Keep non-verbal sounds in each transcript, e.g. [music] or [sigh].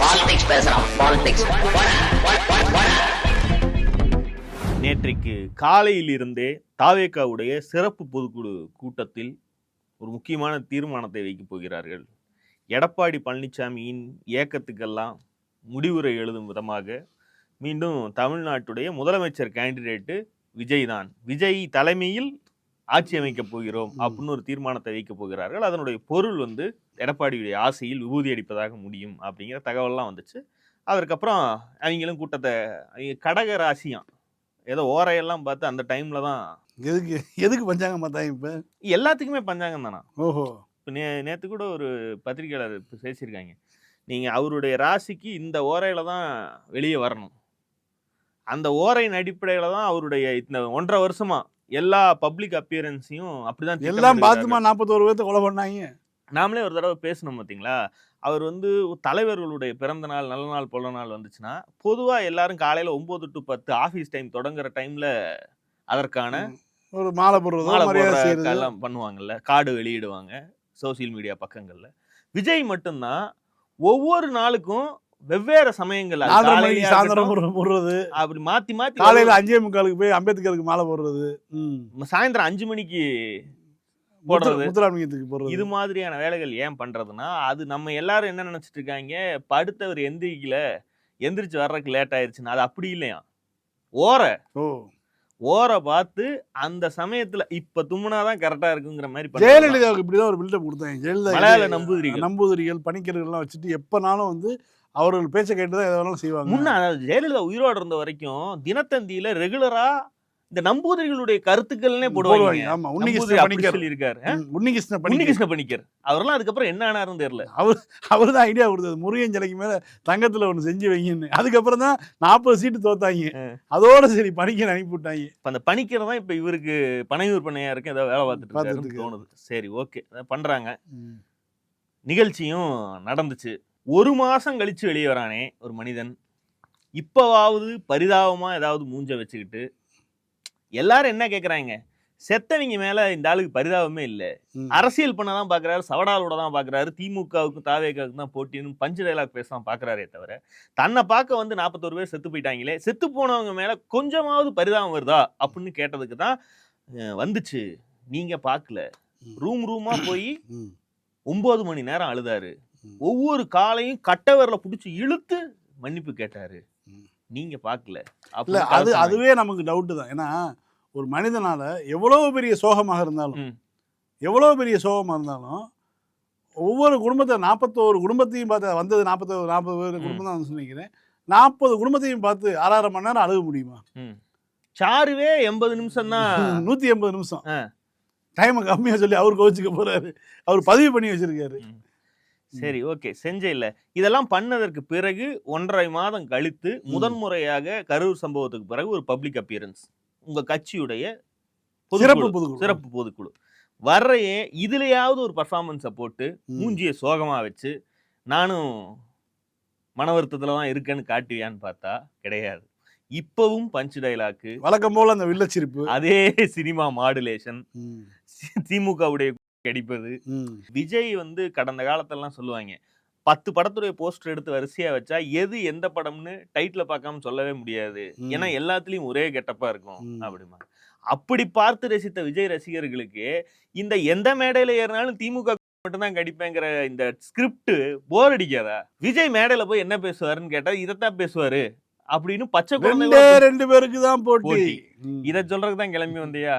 Politics பேசுறான் politics நேற்றைக்கு காலையில் இருந்தே தாவேக்காவுடைய சிறப்பு பொதுக்குழு கூட்டத்தில் ஒரு முக்கியமான தீர்மானத்தை வைக்கப் போகிறார்கள். எடப்பாடி பழனிசாமியின் இயக்கத்துக்கெல்லாம் முடிவுரை எழுதும் விதமாக மீண்டும் தமிழ்நாட்டுடைய முதலமைச்சர் கேண்டிடேட்டு விஜய் தான் விஜய் தலைமையில் ஆட்சி அமைக்கப் போகிறோம். அப்படின்னு ஒரு தீர்மானத்தை வைக்கப் போகிறார்கள். அதனுடைய பொருள் வந்து எடப்பாடியுடைய ஆசையில் விபூதி அடிப்பதாக முடியும் அப்படிங்கிற தகவல்லாம் வந்துச்சு. அதற்கப்புறம் அவங்களும் கூட்டத்தை கடக ராசியாம். ஏதோ ஓரையெல்லாம் பார்த்து அந்த டைம்ல தான் எதுக்கு எதுக்கு பஞ்சாங்கம் பார்த்தாங்க இப்ப? எல்லாத்துக்குமே பஞ்சாங்கம் தானா? ஓஹோ. இப்போ நே நேற்று கூட ஒரு பத்திரிகையாளர் இப்ப பேசியிருக்காங்க. நீங்கள் அவருடைய ராசிக்கு இந்த ஓரையில தான் வெளியே வரணும். அந்த ஓரையின் அடிப்படையில் தான் அவருடைய இந்த ஒன்றரை வருஷமா எல்லா பப்ளிக் அப்பியரன்ஸையும் அப்படிதான் எல்லாம். பார்த்துமா நாற்பத்தோரு பேர்த்த கொலை பண்ணாங்க. நாமளே ஒரு தடவை பேசணும் பார்த்தீங்களா அவர் வந்து தலைவர்களுடைய பிறந்த நாள் நல்ல நாள் பொல்ல நாள் வந்துச்சுன்னா பொதுவாக எல்லாரும் காலையில் ஒம்பது டு பத்து ஆஃபீஸ் டைம் தொடங்குற டைமில் அதற்கான ஒரு மாலை போடுறதோ எல்லாம் பண்ணுவாங்கல்ல கார்டு வெளியிடுவாங்க சோசியல் மீடியா பக்கங்கள்ல. விஜய் மட்டும்தான் ஒவ்வொரு நாளுக்கும் வெவ்வேறு மணிக்கு சாயந்தரம் போடுறது. அப்படி மாத்தி மாத்தி காலையில அஞ்சே முக்காலுக்கு போய் அம்பேத்கருக்கு மாலை போடுறது. சாயந்தரம் அஞ்சு மணிக்கு போடுறது. முத்துராமலிங்கத்துக்கு போடுறது. இது மாதிரியான வேலைகள் ஏன் பண்றதுன்னா அது நம்ம எல்லாரும் என்ன நினைச்சிட்டு இருக்காங்க? படுத்தவர் எந்திரிக்கல. எந்திரிச்சு வர்றதுக்கு லேட் ஆயிருச்சுன்னா அது அப்படி இல்லையா? ஓர. ஓ. ஓரை பார்த்து அந்த சமயத்துல இப்ப தும்முனாதான் கரெக்டா இருக்குங்கிற மாதிரி. ஜெயலலிதாவுக்கு இப்படிதான் ஒரு பில்டப் கொடுத்தாங்க. ஜெயலலிதா மலையாள நம்பூதிரிகள். நம்பூதிரிகள் பணிக்கர்கள்லாம் வச்சுட்டு எப்பனாலும் வந்து அவர்கள் பேச்சை கேட்டு தான் எதை வேணாலும் செய்வாங்க. முன்ன ஜெயலலிதா உயிரோட இருந்த வரைக்கும் தினத்தந்தியில ரெகுலரா இந்த நம்பூதிரிகளுடைய கருத்துக்கள்னே போடுவாங்க. ஆமா உன்னிகிருஷ்ண பணிக்கர். சொல்லியிருக்காரு. உன்னிகிருஷ்ண உன்னிகிருஷ்ண பணிக்கர். அவரெல்லாம் அதுக்கப்புறம் என்ன ஆனாருன்னு தெரியல. அவர் தான் ஐடியா கொடுத்தது. முருகன் சிலைக்கு மேல தங்கத்துல ஒண்ணு செஞ்சு வைங்கன்னு. அதுக்கப்புறம் தான் நாற்பது சீட்டு தோத்தாங்க. அதோட சரி பணிக்கர் அனுப்பி விட்டாங்க இப்ப அந்த பணிக்கர் தான் இப்ப இவருக்கு பனையூர் பண்ணையா இருக்கு ஏதோ வேலை பார்த்துட்டு இருக்காருன்னு தோணுது. சரி ஓகே பண்றாங்க. நிகழ்ச்சியும் நடந்துச்சு. ஒரு மாசம் கழிச்சு வெளியே வரானே ஒரு மனிதன் இப்பவாவது பரிதாபமா ஏதாவது மூஞ்ச வச்சுக்கிட்டு எல்லாரும் என்ன கேக்குறாங்க செத்தவங்க மேல இந்த ஆளுக்கு பரிதாபமே இல்ல. அரசியல் பண்ண தான் பாக்குறாரு சவடாலோட தான் பாக்குறாரு திமுகவுக்கும் தாவேக்காவுக்கும் தான் போட்டின்னு பஞ்சு டைலாக் பேச தான் பாக்குறாரே தவிர தன்னை பார்க்க வந்து நாற்பத்தோரு பேர் செத்து போயிட்டாங்களே செத்து போனவங்க மேல கொஞ்சமாவது பரிதாபம் வருதா அப்படின்னு கேட்டதுக்கு தான் வந்துச்சு நீங்க பார்க்கல. ரூம் ரூமா போய் ம். ஒன்பது மணி நேரம் அழுதாரு. ஒவ்வொரு காலையும் கட்டவரில் பிடிச்சி இழுத்து மன்னிப்பு கேட்டாரு. நீங்க பார்க்கல. இல்ல அது அதுவே நமக்கு டவுட் தான். ஏன்னா ஒரு மனிதனால எவ்வளவு பெரிய சோகமாக இருந்தாலும். எவ்வளவு பெரிய சோகமாக இருந்தாலும் ஒவ்வொரு குடும்பத்தை நாற்பத்தோரு குடும்பத்தையும் பார்த்து வந்தது நாற்பத்தோரு நாற்பது பேர். குடும்பம் தான் நினைக்கிறேன். நாற்பது குடும்பத்தையும் பார்த்து ஆறாயிர மணி நேரம் அழுக முடியுமா. சாருவே எண்பது நிமிஷம் தான். [laughs] நூத்தி எண்பது நிமிஷம். டைமை கம்மியா சொல்லி அவர் கோவிச்சுக்க போறாரு. அவர் பதிவு பண்ணி வச்சிருக்காரு. சரி ஓகே. செஞ்ச இல்ல. இதெல்லாம் பண்ணதற்கு பிறகு ஒன்றரை மாதம் கழித்து முதன்முறையாக கரூர் சம்பவத்துக்கு பிறகு ஒரு பப்ளிக் அப்பியரன்ஸ் உங்க கட்சியுடைய சிறப்பு பொதுக்குழு சிறப்பு பொதுக்குழு. வர்றையே இதுலயாவது ஒரு பர்ஃபார்மன்ஸை போட்டு. மூஞ்சியை சோகமா வச்சு நானும் மன வருத்தத்துல தான் இருக்கேன்னு காட்டுவியான்னு பார்த்தா கிடையாது. இப்பவும் பஞ்ச் டைலாக்கு வழக்கம் போல அந்த வில்லச்சிரிப்பு. அதே சினிமா மாடுலேஷன் திமுகவுடைய கடிப்பது. விஜய் வந்து கடந்த காலத்தெல்லாம் சொல்லுவாங்க பத்து படத்துடைய போஸ்டர் எடுத்து வரிசையா வச்சா எது எந்த படம்னு டைட்டில் பார்க்காம சொல்லவே முடியாது. ஏன்னா எல்லாத்துலயும் ஒரே கெட்டப்பா இருக்கும். அப்படிமா அப்படி பார்த்து ரசித்த விஜய் ரசிகர்களுக்கு இந்த எந்த மேடையில ஏறினாலும் திமுக மட்டும்தான் கடிப்பேங்கிற இந்த ஸ்கிரிப்ட் போர் அடிக்காதா? விஜய் மேடையில போய் என்ன பேசுவாருன்னு கேட்டா இதைத்தான் பேசுவாரு. அப்படின்னு பச்சை குழந்தைங்க ரெண்டு பேருக்கு தான் போட்டி. இதை சொல்றதுக்கு தான் கிளம்பி வந்தியா.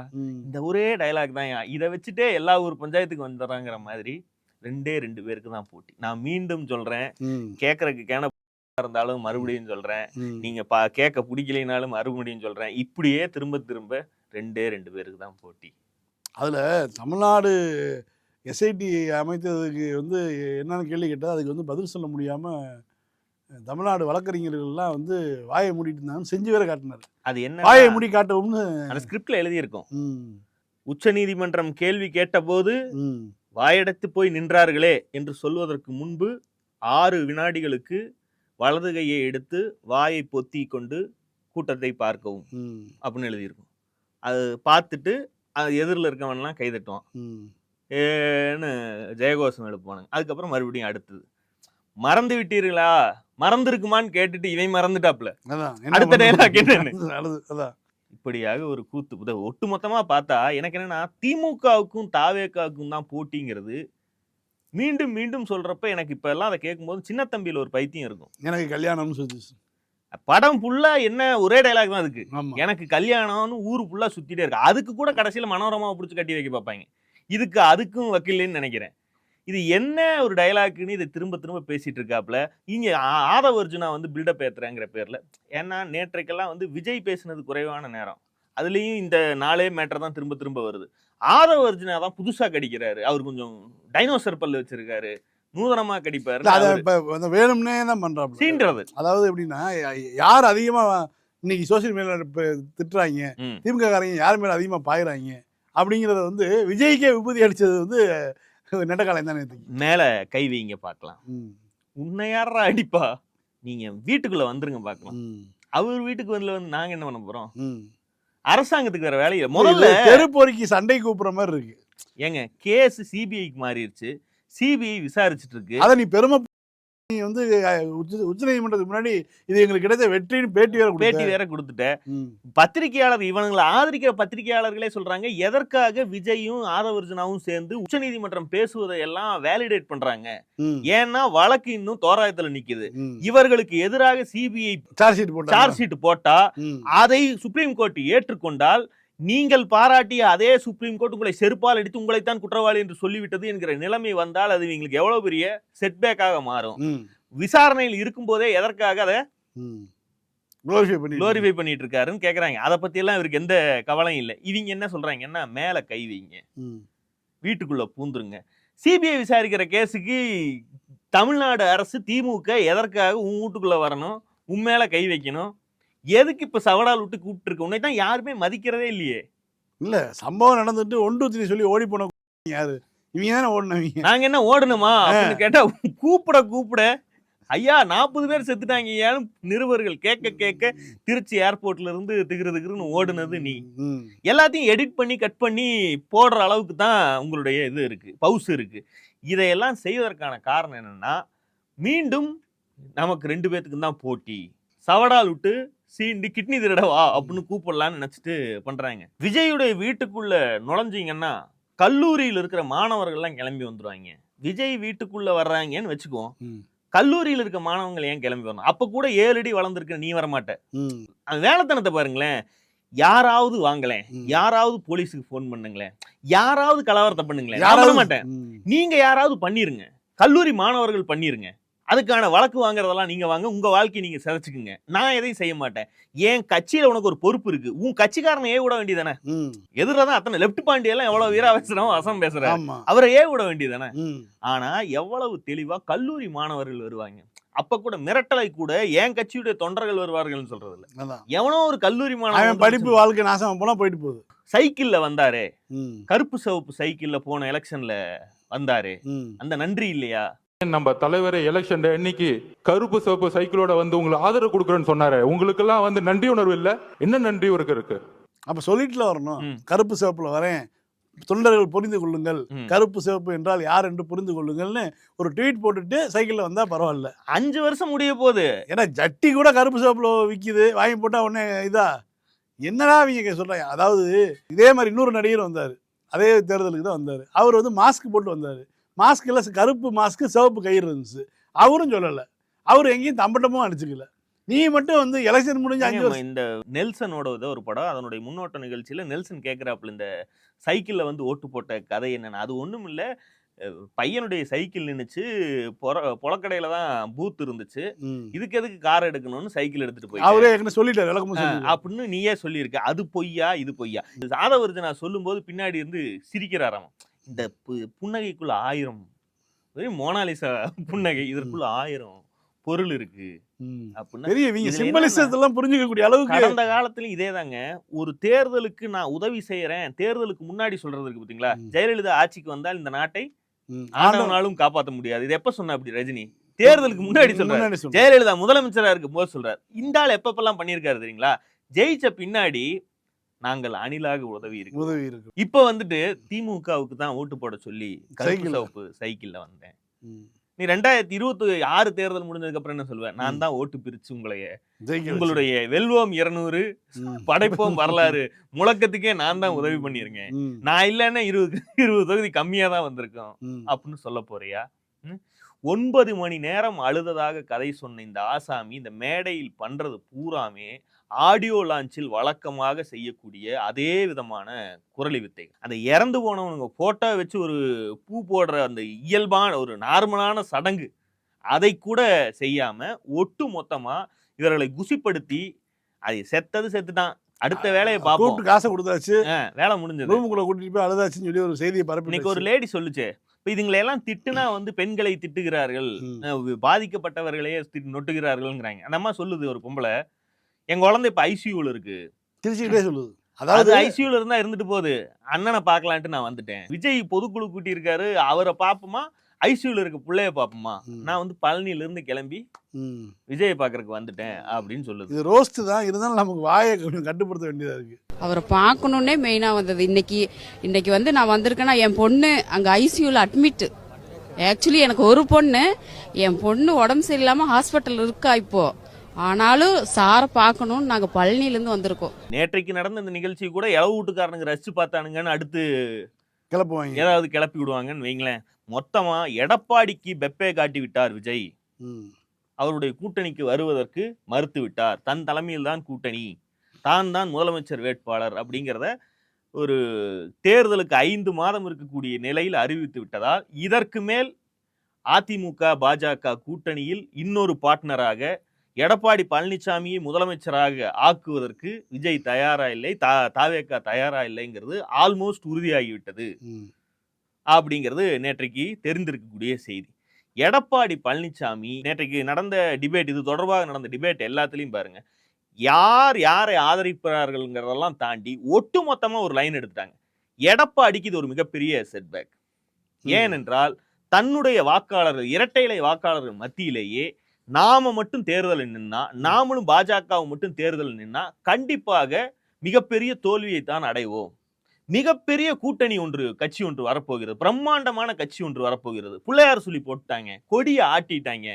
இந்த ஒரே டயலாக் தான் இதை வச்சுட்டே எல்லா ஊர் பஞ்சாயத்துக்கு வந்துடுறாங்கிற மாதிரி ரெண்டே ரெண்டு பேருக்கு தான் போட்டி. நான் மீண்டும் சொல்றேன். ம், கேட்கறதுக்கு கேன [laughs] இருந்தாலும் மறுபடியும் சொல்றேன். நீங்க பா கேட்க பிடிக்கலைனாலும் மறுபடியும் சொல்றேன். இப்படியே திரும்ப திரும்ப ரெண்டே ரெண்டு பேருக்கு தான் போட்டி. அதுல தமிழ்நாடு எஸ்ஐடி அமைத்ததுக்கு வந்து என்னன்னு கேள்வி கேட்டால் அதுக்கு வந்து பதில் சொல்ல முடியாம தமிழ்நாடு வழக்கறிஞர்கள்லாம் வந்து வாயை மூடிட்டு இருந்தாங்க செஞ்சு வேற காட்டினார். அது என்ன வாயை மூடி காட்டவும்னு அந்த ஸ்கிரிப்ட்ல எழுதியிருக்கும். உச்ச நீதிமன்றம் கேள்வி கேட்டபோது வாயடைத்து போய் நின்றார்களே என்று சொல்வதற்கு முன்பு ஆறு வினாடிகளுக்கு வலது கையை எடுத்து வாயை பொத்தி கொண்டு கூட்டத்தை பார்க்கவும் அப்படின்னு எழுதியிருக்கும். அது பார்த்துட்டு அது எதிரில் இருக்கவன்லாம் கைதட்டுவான். ஏன்னு ஜெயகோஷம் எழுப்புவானுங்க அதுக்கப்புறம் மறுபடியும் அடுத்தது. மறந்து விட்டீர்களா? மறந்துருக்குமான்னு கேட்டுட்டு இவன் மறந்துட்டாப்ல அடுத்த dialogue என்னன்னு? இப்படியாக ஒரு கூத்து இதை ஒட்டுமொத்தமா பார்த்தா எனக்கு என்னன்னா திமுகவுக்கும் தாவேக்காவுக்கும் தான் போட்டிங்கிறது மீண்டும் மீண்டும் சொல்றப்ப எனக்கு இப்ப எல்லாம் அதை கேட்கும்போது சின்ன தம்பியில ஒரு பைத்தியம் இருக்கும். எனக்கு கல்யாணம்னு சொல்லிச்சு. படம் ஃபுல்லா என்ன ஒரே டைலாக் தான் இருக்கு எனக்கு கல்யாணம்னு ஊரு ஃபுல்லா சுத்திட்டே இருக்கு. அதுக்கு கூட கடைசியில மனோரமாவை பிடிச்சி கட்டி வைக்க பார்ப்பாங்க. இதுக்கு அதுக்கும் வக்கீல்னு நினைக்கிறேன். இது என்ன ஒரு டயலாக்னு இதை திரும்ப திரும்ப பேசிட்டு இருக்காப்ல? இங்க ஆதவ அர்ஜுனா வந்து பில்டப் ஏத்துறேங்கிற பேர்ல. ஏன்னா நேற்றைக்கெல்லாம் வந்து விஜய் பேசினது குறைவான நேரம். அதுலயும் இந்த நாளே மேட்டர் தான் திரும்ப திரும்ப வருது. ஆதவ அர்ஜுனா தான் புதுசா கடிக்கிறாரு. அவர் கொஞ்சம் டைனோசர் பல்லு வச்சிருக்காரு. நூதனமா கடிப்பாரு வேணும்னே தான் பண்றாப்ல. சீன்றது. அதாவது எப்படின்னா யார் அதிகமா இன்னைக்கு சோசியல் மீடியால திட்டுறாங்க. திமுக காரங்க யார் மேல அதிகமா பாயுறாங்க அப்படிங்கறத வந்து விஜய்க்கே விபூதி அடிச்சது வந்து நெட்டக்காலம் தான் நேற்றுக்கு மேல கை வைங்க பார்க்கலாம். உன்னை யாரா அடிப்பா? நீங்க வீட்டுக்குள்ள வந்துருங்க பார்க்கலாம். அவர் வீட்டுக்கு வந்து வந்து நாங்க என்ன பண்ண போறோம்? அரசாங்கத்துக்கு வேற வேலையில முதல்ல தெருப்பொறிக்கு சண்டை கூப்பிடுற மாதிரி இருக்கு. ஏங்க கேஸ் சிபிஐக்கு மாறிடுச்சு சிபிஐ விசாரிச்சுட்டு இருக்கு. அதை நீ பெருமை நீ வந்து உச்ச முன்னாடி இது எங்களுக்கு கிடைச்ச வெற்றின்னு பேட்டி வேற பேட்டி கொடுத்த வேற கொடுத்துட்ட பத்திரிகையாளர் இவனுங்களை ஆதரிக்கிற பத்திரிகையாளர்களே சொல்றாங்க. எதற்காக விஜயும் ஆதவர்ஜனாவும் சேர்ந்து உச்சநீதிமன்றம் பேசுவதை எல்லாம் வேலிடேட் பண்றாங்க. ஏன்னா வழக்கு இன்னும் தோராயத்துல நிக்குது. இவர்களுக்கு எதிராக சிபிஐ சார்ஜ் ஷீட் போட்டா அதை சுப்ரீம் கோர்ட் ஏற்றுக்கொண்டால் நீங்கள் பாராட்டிய அதே சுப்ரீம் கோர்ட் உங்களை செருப்பால் அடித்து உங்களைத்தான் குற்றவாளி என்று சொல்லிவிட்டது என்கிற நிலைமை வந்தால் அது எங்களுக்கு எவ்வளவு பெரிய செட்பேக்காக மாறும். விசாரணையில் இருக்கும்போதே எதற்காக அதை குளோரிஃபை பண்ணி குளோரிஃபை பண்ணிட்டு இருக்காருன்னு கேக்குறாங்க. அதை பத்தி எல்லாம் இவருக்கு எந்த கவலையும் இல்லை. இவங்க என்ன சொல்றாங்கன்னா மேல கை வைங்க. வீட்டுக்குள்ள பூந்துருங்க. சிபிஐ விசாரிக்கிற கேஸுக்கு தமிழ்நாடு அரசு திமுக எதற்காக உன் வீட்டுக்குள்ள வரணும்? உன் மேல கை வைக்கணும்? எதுக்கு இப்ப சவடால் விட்டு கூப்பிட்டு இருக்க உன்னை தான் யாருமே மதிக்கிறதே இல்லையே. இல்ல சம்பவம் நடந்துட்டு ஒன் டூ த்ரீ சொல்லி ஓடி போன [laughs] யாரு? இவங்க தானே ஓடினவங்க நாங்க என்ன ஓடணுமா? அப்படின்னு கேட்டா கூப்பிட கூப்பிட ஐயா நாற்பது பேர் செத்துட்டாங்க நிருபர்கள் கேட்க கேட்க திருச்சி ஏர்போர்ட்ல இருந்து திகிரு திகிருன்னு ஓடுனது நீ. எல்லாத்தையும் எடிட் பண்ணி கட் பண்ணி போடுற அளவுக்கு தான் உங்களுடைய இது இருக்கு பவுஸ் இருக்கு. இதையெல்லாம் செய்வதற்கான காரணம் என்னன்னா மீண்டும் நமக்கு ரெண்டு பேத்துக்கும் தான் போட்டி. சவடால் விட்டு சீண்டி கிட்னி திருடவா அப்படின்னு கூப்பிடலாம்னு நினைச்சிட்டு பண்றாங்க. விஜயுடைய வீட்டுக்குள்ள நுழைஞ்சீங்கன்னா கல்லூரியில் இருக்கிற மாணவர்கள்லாம் கிளம்பி வந்துருவாங்க. விஜய் வீட்டுக்குள்ள வர்றாங்கன்னு வச்சுக்குவோம். கல்லூரியில் இருக்க மாணவங்கள் ஏன் கிளம்பி வரணும்? அப்ப கூட ஏழு அடி வளர்ந்துருக்க நீ வரமாட்ட. அந்த வேலைத்தனத்தை பாருங்களேன். யாராவது வாங்கலேன். யாராவது போலீஸுக்கு ஃபோன் பண்ணுங்களேன். யாராவது கலவரத்தை பண்ணுங்களேன். மாட்டேன். நீங்க யாராவது பண்ணிருங்க. கல்லூரி மாணவர்கள் பண்ணிருங்க. அதுக்கான வழக்கு வாங்குறதெல்லாம் நீங்க வாங்க உங்க வாழ்க்கையை நீங்க சிதைச்சுக்குங்க. நான் எதையும் செய்ய மாட்டேன். என் கட்சியில உனக்கு ஒரு பொறுப்பு இருக்கு. உன் கட்சிக்காரனை ஏ விட வேண்டியதானே ம். எதிரில் தான் அத்தனை லெப்ட் பாண்டி எல்லாம் எவ்வளவு வீராவேசனம் வசம் பேசுற ஆமா. அவரை ஏ விட வேண்டியதானே ம். ஆனா எவ்வளவு தெளிவா கல்லூரி மாணவர்கள் வருவாங்க. அப்ப கூட மிரட்டலை கூட என் கட்சியுடைய தொண்டர்கள் வருவார்கள்னு சொல்றது இல்ல எவனோ ஒரு கல்லூரி மாணவன் படிப்பு வாழ்க்கை நாசமா போனா போயிட்டு போகுது. சைக்கிள்ல வந்தாரே. கருப்பு சிவப்பு சைக்கிள்ல போன எலெக்ஷன்ல வந்தாரே. அந்த நன்றி இல்லையா? நம்ம தலைவர் எலெக்ஷன் இன்னைக்கு கருப்பு சிவப்பு சைக்கிளோட வந்து உங்களுக்கு ஆதரவு கொடுக்குறேன்னு சொன்னாரு. உங்களுக்கெல்லாம் வந்து நன்றி உணர்வு இல்ல? என்ன நன்றி உனக்கு இருக்கு? அப்ப சொல்லிட்டுல வரணும். கருப்பு சிவப்புல வரேன். தொண்டர்கள் புரிந்து கொள்ளுங்கள். கருப்பு சிவப்பு என்றால் யார் என்று புரிந்து கொள்ளுங்கள்னு ஒரு ட்வீட் போட்டுட்டு சைக்கிள்ல வந்தா பரவாயில்ல. அஞ்சு வருஷம் முடிய போகுது. ஏன்னா ஜட்டி கூட கருப்பு சிவப்புல விக்குது. வாங்கி போட்டா உடனே இதா? என்னடா அவங்க சொல்றாங்க? அதாவது இதே மாதிரி இன்னொரு நடிகர் வந்தார். அதே தேர்தலுக்கு தான் வந்தார். அவர் வந்து மாஸ்க் போட்டு வந்தார். மாஸ்கில் கருப்பு மாஸ்க் சிவப்பு கயிறு இருந்துச்சு. அவரும் சொல்லலை. அவர் எங்கேயும் தம்பட்டமும் அடிச்சுக்கல. நீ மட்டும் வந்து எலெக்ஷன் முடிஞ்சு அஞ்சு இந்த நெல்சனோட ஒரு படம் அதனுடைய முன்னோட்ட நிகழ்ச்சியில நெல்சன் கேக்குறாப்புல இந்த சைக்கிள்ல வந்து ஓட்டு போட்ட கதை என்னன்னு. அது ஒண்ணும் இல்ல. பையனுடைய சைக்கிள் நின்னுச்சு. பொற பொலக்கடையில தான் பூத் இருந்துச்சு. இதுக்கு எதுக்கு கார் எடுக்கணும்னு சைக்கிள் எடுத்துட்டு போய் அவரே சொல்லிட்டாரு அப்படின்னு நீயே சொல்லியிருக்க. அது பொய்யா இது பொய்யா? சாதவர்ஜனா சொல்லும்போது பின்னாடி இருந்து சிரிக்கிறாராம். இந்த பு- புன்னகைக்குள்ள ஆயிரம். வெறும் மோனாலிசா புன்னகை இதற்குள்ள ஆயிரம். பொருள் இருக்கு. புரிஞ்சுக்கக்கூடிய அளவுக்கு கடந்த காலத்துலயும் இதேதாங்க. ஒரு தேர்தலுக்கு நான் உதவி செய்யறேன் தேர்தலுக்கு முன்னாடி சொல்றது இருக்கு பாத்தீங்களா. ஜெயலலிதா ஆட்சிக்கு வந்தால் இந்த நாட்டை ம். ஆண்டவனாலும் காப்பாத்த முடியாது. இது எப்ப சொன்ன அப்படி ரஜினி? தேர்தலுக்கு முன்னாடி சொல்றாரு. முன்னாடி சொல்றாரு. ஜெயலலிதா முதலமைச்சரா இருக்கும் போது சொல்றாரு. இந்த ஆள் எப்பப்பெல்லாம் பண்ணியிருக்காரு தெரியுங்களா? ஜெயிச்ச பின்னாடி நாங்கள் அணிலாக உதவி இருக்கு உதவி இருக்கு இப்ப வந்துட்டு திமுகவுக்கு தான் ஓட்டு போட சொல்லி கருப்பு சைக்கிள்ல. சிவப்பு சைக்கிள்ல வந்தேன். நீ ரெண்டாயிரத்தி இருபத்தி ஆறு தேர்தல் முடிஞ்சதுக்கு அப்புறம் என்ன சொல்லுவேன் நான் தான் ஓட்டு பிரிச்சு உங்களைய. உங்களுடைய வெல்வோம் இருநூறு. படைப்போம் வரலாறு [laughs] முழக்கத்துக்கே நான் தான் உதவி பண்ணியிருக்கேன். நான் இல்லைன்னா இருபது இருபது தொகுதி கம்மியா தான் வந்திருக்கோம். அப்படின்னு சொல்ல போறியா? ஒன்பது மணி நேரம் அழுததாக கதை சொன்ன இந்த ஆசாமி இந்த மேடையில் பண்றது பூராமே ஆடியோ லான்ச்சில் வழக்கமாக செய்யக்கூடிய அதே விதமான குரலி வித்தை அந்த இறந்து போனவனுங்க போட்டோ வச்சு ஒரு பூ போடுற அந்த இயல்பான ஒரு நார்மலான சடங்கு. அதை கூட செய்யாம ஒட்டு மொத்தமா இவர்களை குசிப்படுத்தி அது செத்தது செத்துட்டான். அடுத்த வேலையை பார்ப்போம். காசை கொடுத்தாச்சு. வேலை முடிஞ்சது. ரூமுக்குள்ள கூட்டிட்டு போய் அழுதாச்சுன்னு சொல்லி ஒரு செய்தியை பரப்பி இன்னைக்கு ஒரு லேடி சொல்லுச்சே இப்ப இதுங்களை எல்லாம் திட்டுனா வந்து பெண்களை திட்டுகிறார்கள். ம். அஹ் பாதிக்கப்பட்டவர்களே திட்டு- நொட்டுகிறார்கள்ங்கிறாங்க. அந்த அம்மா சொல்லுது ஒரு பொம்பளை என் குழந்தை இப்ப ஐசியூல இருக்கு. திருச்சிக்கிட்டே சொல்லுது. அதாவது ஐசியூல இருந்தா இருந்துட்டு போகுது. அண்ணனை பார்க்கலான்ட்டு நான் வந்துட்டேன். விஜய் பொதுக்குழு கூட்டி இருக்காரு அவரை பாப்போமா? ஐசியூல இருக்க பிள்ளைய பாப்போமா? ம். நான் வந்து பழனியில இருந்து கிளம்பி ம். விஜயை பாக்குறதுக்கு வந்துட்டேன் அப்படின்னு சொல்லுது. இது ரோஸ்ட் தான். இருந்தாலும் நமக்கு வாயை கொஞ்சம் கட்டுப்படுத்த வேண்டியதா இருக்கு. அவரை பார்க்கணுன்னே மெயினாக வந்தது. இன்னைக்கு இன்னைக்கு வந்து நான் வந்திருக்கேன்னா என் பொண்ணு அங்கே ஐசியூவில் அட்மிட் ஆக்சுவலி எனக்கு ஒரு பொண்ணு. என் பொண்ணு உடம்பு சரியில்லாமல் ஹாஸ்பிட்டல் இருக்கா இப்போ. ஆனாலும் சாரை பார்க்கணும்னு நாங்கள் பழனிலேருந்து வந்திருக்கோம். நேற்றைக்கு நடந்த இந்த நிகழ்ச்சி கூட இளவு வீட்டுக்காரனுங்க ரசிச்சு பார்த்தானுங்கன்னு அடுத்து கிளப்புவாங்க. ஏதாவது கிளப்பி விடுவாங்கன்னு வைங்களேன். மொத்தமா எடப்பாடிக்கு பெப்பே காட்டி விட்டார் விஜய். அவருடைய கூட்டணிக்கு வருவதற்கு மறுத்து விட்டார். தன் தலைமையில் தான் கூட்டணி. தான் தான் முதலமைச்சர் வேட்பாளர் அப்படிங்கிறத ஒரு தேர்தலுக்கு ஐந்து மாதம் இருக்கக்கூடிய நிலையில் அறிவித்து விட்டதால் இதற்கு மேல் அதிமுக பாஜக கூட்டணியில் இன்னொரு பார்ட்னராக எடப்பாடி பழனிசாமியை முதலமைச்சராக ஆக்குவதற்கு விஜய் தயாரா இல்லை தா தாவேக்கா தயாரா இல்லைங்கிறது ஆல்மோஸ்ட் உறுதியாகிவிட்டது. அப்படிங்கிறது நேற்றைக்கு தெரிந்திருக்கக்கூடிய செய்தி. எடப்பாடி பழனிசாமி நேற்றைக்கு நடந்த டிபேட் இது தொடர்பாக நடந்த டிபேட் எல்லாத்துலயும் பாருங்க. யார் யாரை ஆதரிப்பார்கள்ங்கிறதெல்லாம் தாண்டி ஒட்டுமொத்தமா ஒரு லைன் எடுத்துட்டாங்க. எடப்பாடிக்கு இது ஒரு மிகப்பெரிய செட்பேக். ஏனென்றால் தன்னுடைய வாக்காளர்கள் இரட்டை இலை வாக்காளர்கள் மத்தியிலேயே நாம மட்டும் தேர்தலில் நின்னா நாமளும் பாஜகவும் மட்டும் தேர்தலில் நின்னா கண்டிப்பாக மிகப்பெரிய தோல்வியை தான் அடைவோம். மிகப்பெரிய கூட்டணி ஒன்று கட்சி ஒன்று வரப்போகிறது. பிரம்மாண்டமான கட்சி ஒன்று வரப்போகிறது. பிள்ளையார் சொல்லி போட்டாங்க. கொடிய ஆட்டிட்டாங்க.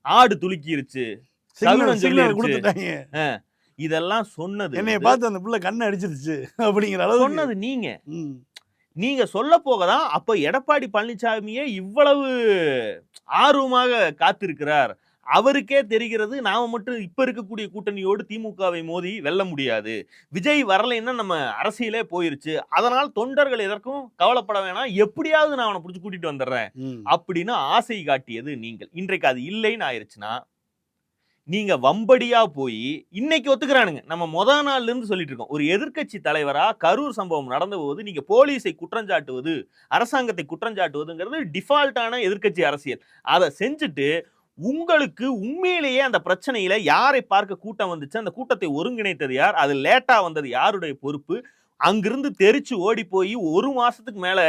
ஆடு துலுக்கிருச்சு. இதெல்லாம் சொன்னது என்னைய பார்த்து அந்த புள்ள கண்ணை அடிச்சிருச்சு அப்படிங்கிற அளவுக்கு. சொன்னது நீங்க. நீங்க சொல்ல போகதான் அப்ப எடப்பாடி பழனிசாமியே இவ்வளவு ஆர்வமாக காத்திருக்கிறார். அவருக்கே தெரிகிறது நாம மட்டும் இப்ப இருக்கக்கூடிய கூட்டணியோடு திமுகவை மோதி வெல்ல முடியாது. விஜய் வரலைன்னா நம்ம அரசியலே போயிருச்சு. அதனால் தொண்டர்கள் எதற்கும் கவலைப்பட வேணாம். எப்படியாவது நான் அவனை பிடிச்சி கூட்டிட்டு வந்துடுறேன். அப்படின்னு ஆசை காட்டியது நீங்கள். இன்றைக்கு அது இல்லைன்னு ஆயிருச்சுன்னா நீங்க வம்படியா போய் இன்னைக்கு ஒத்துக்கிறானுங்க. நம்ம முத நாள்ல இருந்து சொல்லிட்டு இருக்கோம். ஒரு எதிர்க்கட்சி தலைவரா கரூர் சம்பவம் நடந்த போது நீங்க போலீஸை குற்றஞ்சாட்டுவது அரசாங்கத்தை குற்றஞ்சாட்டுவதுங்கிறது டிஃபால்ட்டான எதிர்க்கட்சி அரசியல். அதை செஞ்சுட்டு உங்களுக்கு உண்மையிலேயே அந்த பிரச்சனையில யாரை பார்க்க கூட்டம் வந்துச்சு அந்த கூட்டத்தை ஒருங்கிணைத்தது யார் அது லேட்டா வந்தது யாருடைய பொறுப்பு அங்கிருந்து தெரிச்சு ஓடி போய் ஒரு மாசத்துக்கு மேல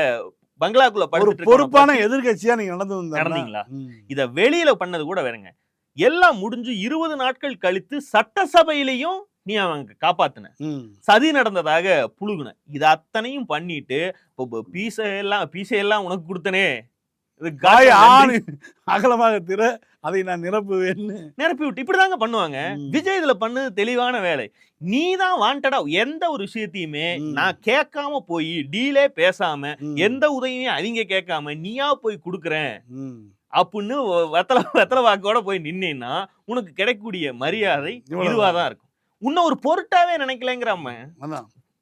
பங்களாக்குள்ள பொறுப்பான எதிர்க்கட்சியா நீங்க நடந்து நடந்தீங்களா? இத வெளியில பண்ணது கூட வேறங்க. எல்லாம் முடிஞ்சு இருபது நாட்கள் கழித்து சட்டசபையிலையும் நீ அவங்க காப்பாத்துன. சதி நடந்ததாக புழுகுன. இது அத்தனையும் பண்ணிட்டு இப்போ பீச எல்லாம் பீசை எல்லாம் உனக்கு கொடுத்தனே. இது காய் அகலமாக திற அதை நான் நிரப்புவேன்னு. நிரப்பி விட்டு இப்படிதாங்க பண்ணுவாங்க. விஜய் இதுல பண்ணது தெளிவான வேலை. நீ தான் வாண்டடா எந்த ஒரு விஷயத்தையுமே. நான் கேட்காம போய் டீலே பேசாம. எந்த உதவியும் அவங்க கேட்காம நீயா போய் கொடுக்குறேன். அப்படின்னு வெத்தலை வெத்தலை வாக்கோட போய் நின்னேன்னா உனக்கு கிடைக்கக்கூடிய மரியாதை இவ்வளவுதான். இதுவா தான் இருக்கும். உன்னை ஒரு பொருட்டாவே நினைக்கலங்கிறாம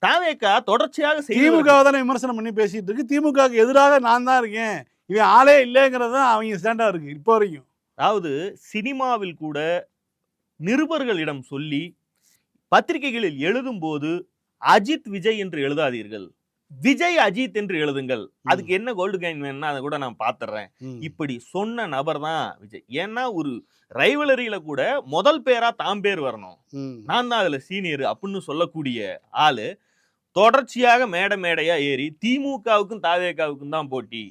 தாவேக்கா தொடர்ச்சியாக திமுக தானே விமர்சனம் பண்ணி பேசிட்டு இருக்கு. திமுகவுக்கு எதிராக நான் தான் இருக்கேன். இவன் ஆளே இல்லைங்கிறது தான் அவங்க ஸ்டாண்டா இருக்கு இப்போ வரைக்கும். அதாவது சினிமாவில் கூட நிருபர்களிடம் சொல்லி பத்திரிகைகளில் எழுதும் போது அஜித் விஜய் என்று எழுதாதீர்கள். விஜய் அஜித் என்று எழுதுங்கள். அதுக்கு என்ன கோல்டு கைன் வேணும்னா அதை கூட நான் பாத்துறேன். இப்படி சொன்ன நபர் தான் விஜய். ஏன்னா ஒரு ரைவலரியில கூட முதல் பேரா தாம் பேர் வரணும். நான் தான் அதுல சீனியர் அப்படின்னு சொல்லக்கூடிய ஆளு. தொடர்ச்சியாக மேடை மேடையா ஏறி திமுகவுக்கும் தாவேகாவுக்கும் தான் போட்டி.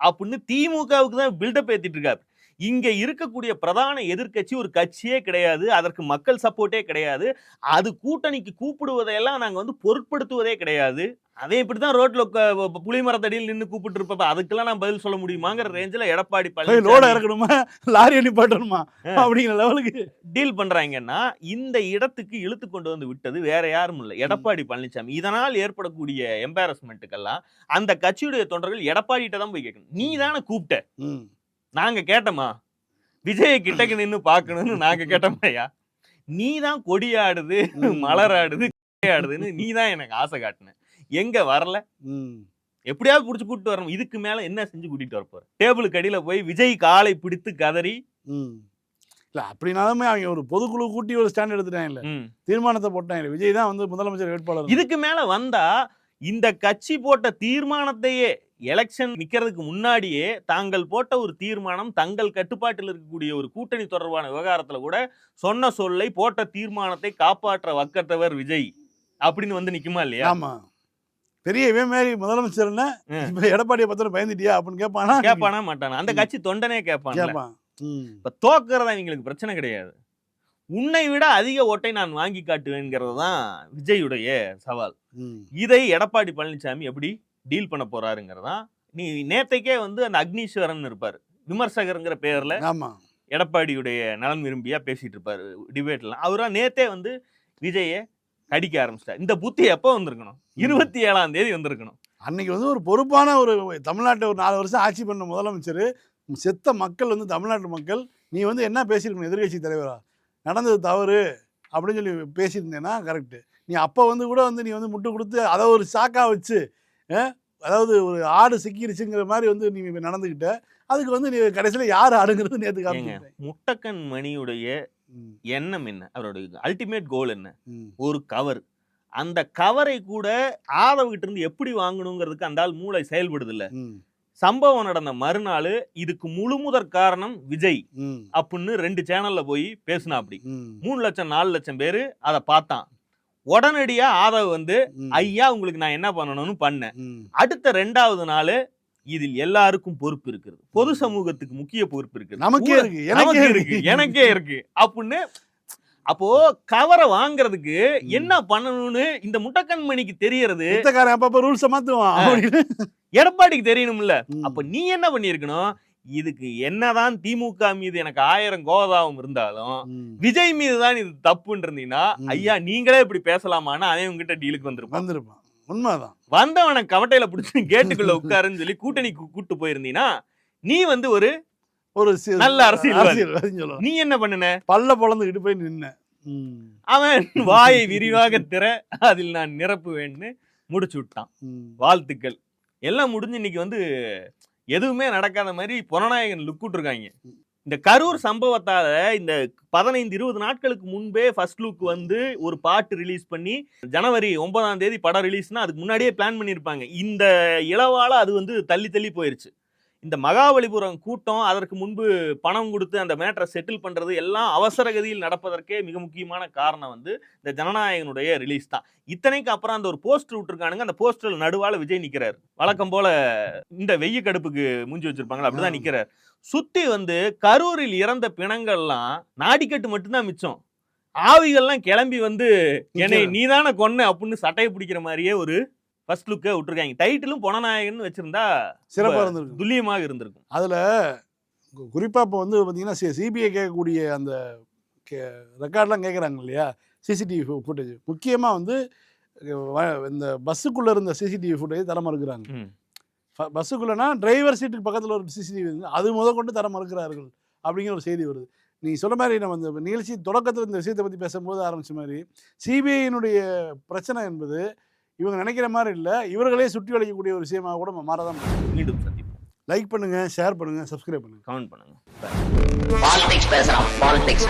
அப்படின்னு திமுகவுக்கு தான் பில்டப் ஏத்திட்டு இருக்காரு. இங்க இருக்கக்கூடிய பிரதான எதிர்க்கட்சி ஒரு கட்சியே கிடையாது அதற்கு மக்கள் சப்போர்ட்டே கிடையாது அது கூட்டணிக்கு கூப்பிடுவதையெல்லாம் நாங்க வந்து பொருட்படுத்துவதே கிடையாது. அதே இப்படிதான் ரோட்ல உக்க- புலி மரத்தடியில் நின்னு கூப்பிட்டு இருப்ப அதுக்கெல்லாம் நான் பதில் சொல்ல முடியுமாங்கிற ரேஞ்சில எடப்பாடி லோட பழனிசாமி இறக்கணுமா லாரி நிப்பாட்டணுமா அப்படிங்கிற லெவலுக்கு. டீல் பண்றாங்கன்னா இந்த இடத்துக்கு இழுத்து கொண்டு வந்து விட்டது வேற யாரும் இல்லை. எடப்பாடி பழனிசாமி இதனால் ஏற்படக்கூடிய எம்பாரஸ்மெண்ட்டுக்கெல்லாம் அந்த கட்சியுடைய தொண்டர்கள் எடப்பாடிட்ட தான் போய் கேட்கணும். நீ தானே கூப்பிட்ட. நாங்க கேட்டோமா? விஜய கிட்டக்கு நின்னு பார்க்கணும்னு நாங்க கேட்டோமாயா நீ தான் கொடியாடுது. மலராடுது ஆடுதுன்னு நீ தான் எனக்கு ஆசை காட்டுன. எங்க வரல. எப்படியாவது புடிச்சு கூட்டிட்டு வரணும். இதுக்கு மேல என்ன செஞ்சு கூட்டிட்டு வர போற? டேபிளுக்கு அடியில போய் விஜய் காலை பிடித்து கதறி. இல்ல அப்படினாலுமே அவங்க ஒரு பொதுக்குழு கூட்டி ஒரு ஸ்டாண்ட் எடுத்துட்டாங்கல்ல தீர்மானத்தை போட்டாங்க விஜய் தான் வந்து முதலமைச்சர் வேட்பாளர். இதுக்கு மேல வந்தா இந்த கட்சி போட்ட தீர்மானத்தையே எலெக்ஷன் நிக்கிறதுக்கு முன்னாடியே தாங்கள் போட்ட ஒரு தீர்மானம் தங்கள் கட்டுப்பாட்டில் இருக்கக்கூடிய ஒரு கூட்டணி தொடர்பான விவகாரத்துல கூட சொன்ன சொல்லை போட்ட தீர்மானத்தை காப்பாற்ற வக்கத்தவர் விஜய் அப்படின்னு வந்து நிக்குமா இல்லையா? ஆமா. பெரிய இவன் மாதிரி முதலமைச்சர்னா. இப்ப எடப்பாடியை பத்திரம் பயந்துட்டியா அப்படின்னு கேட்பானா கேட்பானா மாட்டானா? அந்த கட்சி தொண்டனே கேட்பான் கேட்பான். இப்ப தோக்குறதா இவங்களுக்கு பிரச்சனை கிடையாது. உன்னை விட அதிக ஓட்டை நான் வாங்கி காட்டுவேங்கிறது தான் விஜயுடைய சவால். இதை எடப்பாடி பழனிசாமி எப்படி டீல் பண்ண போறாருங்கிறதான் நீ நேத்தைக்கே வந்து அந்த அக்னீஸ்வரன் இருப்பார். விமர்சகருங்கிற பேர்ல ஆமா. எடப்பாடியுடைய நலன் விரும்பியா பேசிட்டு இருப்பாரு டிபேட்லாம் அவரா நேத்தே வந்து விஜயை கடிக்க ஆரம்பிச்சிட்டார். இந்த புத்தி எப்போ வந்திருக்கணும்? இருபத்தி ஏழாம் தேதி வந்திருக்கணும். அன்னைக்கு வந்து ஒரு பொறுப்பான ஒரு தமிழ்நாட்டை ஒரு நாலு வருஷம் ஆட்சி பண்ண முதலமைச்சர். செத்த மக்கள் வந்து தமிழ்நாட்டு மக்கள். நீ வந்து என்ன பேசியிருக்கணும் எதிர்க்கட்சி தலைவரா? நடந்தது தவறு அப்படின்னு சொல்லி பேசியிருந்தேன்னா கரெக்டு நீ அப்போ வந்து கூட வந்து நீ வந்து முட்டு கொடுத்து அதை ஒரு சாக்கா வச்சு அதாவது ஒரு ஆடு சிக்கிருச்சுங்கிற மாதிரி வந்து நீ நடந்துக்கிட்ட அதுக்கு வந்து நீ கடைசியில் யார் ஆடுங்கிறது நேற்று காமிச்சிட்டேன் முட்டக்கன் மணியுடைய எண்ணம் என்ன? அவருடைய அல்டிமேட் கோல் என்ன? ஒரு கவர். அந்த கவரை கூட ஆதவ கிட்ட இருந்து எப்படி வாங்கணுங்கிறதுக்கு அந்த ஆள் மூளை செயல்படுது இல்ல சம்பவம் நடந்த மறுநாள் இதுக்கு முழுமுதற் காரணம் விஜய் அப்படின்னு ரெண்டு சேனல்ல போய் பேசினா அப்படி. மூணு லட்சம் நாலு லட்சம் பேரு அதை பார்த்தான். உடனடியா ஆதவ் வந்து ஐயா உங்களுக்கு நான் என்ன பண்ணணும்னு பண்ணேன். அடுத்த ரெண்டாவது நாள் இதில் எல்லாருக்கும் பொறுப்பு இருக்குது பொது சமூகத்துக்கு முக்கிய பொறுப்பு இருக்குது நமக்கே இருக்கு. எனக்கே இருக்கு. எனக்கே இருக்கு. அப்படின்னு அப்போ கவரை வாங்குறதுக்கு என்ன பண்ணணும்னு இந்த முட்டக்கண்மணிக்கு தெரியறது. அப்பப்ப ரூல்ஸை மாத்துவான். எடப்பாடிக்கு தெரியணும்ல. அப்ப நீ என்ன பண்ணிருக்கணும் இதுக்கு என்னதான் திமுக மீது எனக்கு ஆயிரம் கோதாவும் இருந்தாலும். விஜய் மீது தான் இது தப்புன்னு இருந்தீங்கன்னா. ஐயா நீங்களே இப்படி பேசலாமான்னு அவன் உங்ககிட்ட டீலுக்கு வந்திருப்பான் வந்திருப்பான் உண்மைதான். வந்தவனை கவட்டையில பிடிச்சி [laughs] கேட்டுக்குள்ள உட்காருன்னு சொல்லி கூட்டணிக்கு கூட்டு போயிருந்தீங்கன்னா நீ வந்து ஒரு ஒரு நல்ல சொல்லலாம் நீ என்ன பண்ணுன? பல்ல பொழந்துக்கிட்டு போய் நின்ன. அவன் வாயை விரிவாக திற அதில் நான் நிரப்புவேன்னு முடிச்சு விட்டான். வாழ்த்துக்கள். எல்லாம் முடிஞ்சு இன்னைக்கு வந்து எதுவுமே நடக்காத மாதிரி புறநாயகன் லுக் விட்டுருக்காங்க. இந்த கரூர் சம்பவத்தால இந்த பதினைந்து இருபது நாட்களுக்கு முன்பே ஃபர்ஸ்ட் லுக் வந்து ஒரு பாட்டு ரிலீஸ் பண்ணி ஜனவரி ஒன்பதாம் தேதி படம் ரிலீஸ்னா அதுக்கு முன்னாடியே பிளான் பண்ணியிருப்பாங்க இந்த இளவால அது வந்து தள்ளி தள்ளி போயிருச்சு. இந்த மகாபலிபுரம் கூட்டம் அதற்கு முன்பு பணம் கொடுத்து அந்த மேட்டரை செட்டில் பண்றது எல்லாம் அவசர கதியில் நடப்பதற்கே மிக முக்கியமான காரணம் வந்து இந்த ஜனநாயகனுடைய ரிலீஸ் தான். இத்தனைக்கு அப்புறம் அந்த ஒரு போஸ்டர் விட்டுருக்கானுங்க. அந்த போஸ்டர்ல நடுவால விஜய் நிக்கிறாரு. வழக்கம் போல இந்த வெய்ய கடுப்புக்கு மூஞ்சி வச்சிருப்பாங்களா அப்படிதான் ஆமா. நிக்கிறார். சுத்தி வந்து கரூரில் இறந்த பிணங்கள்லாம் நாடிக்கட்டு மட்டும்தான் மிச்சம். ஆவிகள்லாம் கிளம்பி வந்து என்னை. நீதானே கொன்ன அப்படின்னு சட்டையை பிடிக்கிற மாதிரியே ஒரு ஃபர்ஸ்ட் லுக்கை விட்டுருக்காங்க. டைட்டிலும் பொனநாயகன் வச்சிருந்தா சிறப்பா இருந்திருக்கு துல்லியமாக இருந்திருக்கும். அதுல கு- குறிப்பா இப்போ வந்து பாத்தீங்கன்னா சிபிஐ கேட்கக்கூடிய அந்த ரெக்கார்ட்லாம் கேட்குறாங்க இல்லையா? சிசிடிவி ஃபுட்டேஜ் முக்கியமா வந்து இந்த பஸ்ஸுக்குள்ள இருந்த சிசிடிவி ஃபுட்டேஜ் தர மறுக்கிறாங்க. பஸ்ஸுக்குள்ளனா டிரைவர் சீட்டுக்கு பக்கத்துல ஒரு சிசிடிவி அது முத கொண்டு தர மறுக்கிறார்கள் அப்படிங்கிற ஒரு செய்தி வருது. நீ சொன்ன மாதிரி நம்ம இந்த நிகழ்ச்சி தொடக்கத்தில் இந்த விஷயத்தை பற்றி பேசும்போது ஆரம்பிச்ச மாதிரி சிபிஐயினுடைய பிரச்சனை என்பது இவங்க நினைக்கிற மாதிரி இல்லை. இவர்களே சுற்றி வளைக்கக்கூடிய ஒரு விஷயமாக கூட மாறதான் மீண்டும் சந்திப்போம். லைக் பண்ணுங்க ஷேர் பண்ணுங்க சப்ஸ்கிரைப் பண்ணுங்க. கமெண்ட் பண்ணுங்க. பாலிடிக்ஸ் பேசுறான். பாலிடிக்ஸ்